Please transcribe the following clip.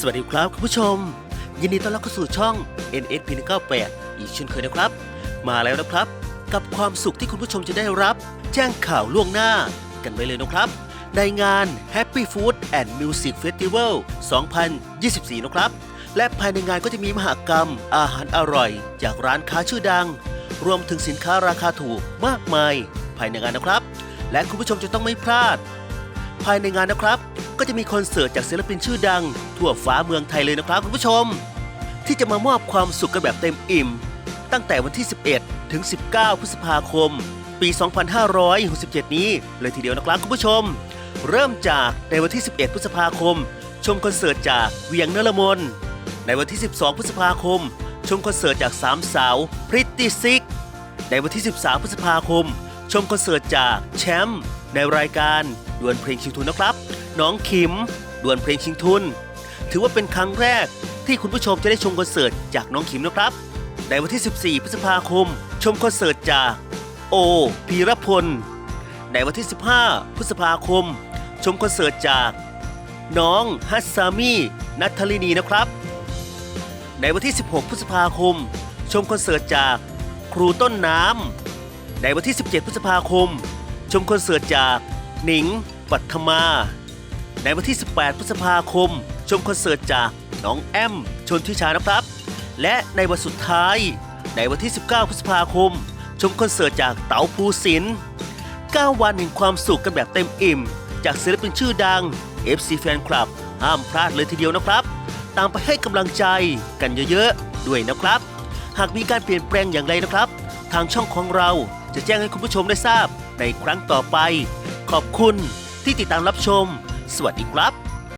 สวัสดีครับคุณผู้ชม ยินดีต้อนรับเข้าสู่ช่อง NSP 198อีกเช่นเคยนะครับ มาแล้วนะครับ กับความสุขที่คุณผู้ชมจะได้รับ แจ้งข่าวล่วงหน้า กันไว้เลยนะครับ ในงาน Happy Food and Music Festival 2024 นะครับ และภายในงานก็จะมีมหากรรม อาหารอร่อย จากร้านค้าชื่อดัง รวมถึงสินค้าราคาถูกมากมาย ภายในงานนะครับ และคุณผู้ชมจะต้องไม่พลาด ภายในงานนะครับ ก็จะมีคอนเสิร์ตจากศิลปินชื่อดัง ทั่วฟ้าเมืองไทยเลยนะครับคุณผู้ชม ที่จะมามอบความสุขกันแบบเต็มอิ่ม ตั้งแต่วันที่ 11 ถึง 19 พฤษภาคม ปี 2567 นี้ เลยทีเดียวนะครับคุณผู้ชม เริ่มจากในวันที่ 11 พฤษภาคม ชมคอนเสิร์ตจากเวียงนรมนในวันที่ 12 พฤษภาคม ชมคอนเสิร์ตจากสามสาวพริตตี้ซิกในวันที่ 13 พฤษภาคม ชมคอนเสิร์ตจากแชมป์ในรายการดวลเพลงชิงทุนนะครับ น้องคิมดวลเพลงชิงทุน ถือว่าเป็นครั้งแรกที่คุณผู้ชมจะได้ชมคอนเสิร์ตจากน้องคิมนะครับ ในวันที่ 14 พฤษภาคม ชมคอนเสิร์ตจากโอพีรพล ในวันที่ 15 พฤษภาคม ชมคอนเสิร์ตจาก น้องฮัสซามีนัทธลินีนะครับ ในวันที่ 16 พฤษภาคม ชมคอนเสิร์ตจากครูต้นน้ำ ในวันที่ 17 พฤษภาคม ชมคอนเสิร์ตจากหนิงปัทมา ในวันที่ 18 พฤษภาคม ชมคอนเสิร์ตจากน้องแอม ชนทิชานะครับ และในวันสุดท้าย ในวันที่ 19 พฤษภาคม ชมคอนเสิร์ตจากเต๋าภูสินทร์9วันแห่งความสุขกันแบบเต็มอิ่ม จากศิลปินชื่อดัง FC Fan Club ห้ามพลาดเลยทีเดียวนะครับ ตามไปให้กำลังใจกันเยอะๆ ด้วยนะครับ หากมีการเปลี่ยนแปลงอย่างไรนะครับ ทางช่องของเราจะแจ้งให้คุณผู้ชมได้ทราบในครั้งต่อไป ขอบคุณที่ติดตามรับชม สวัสดีครับ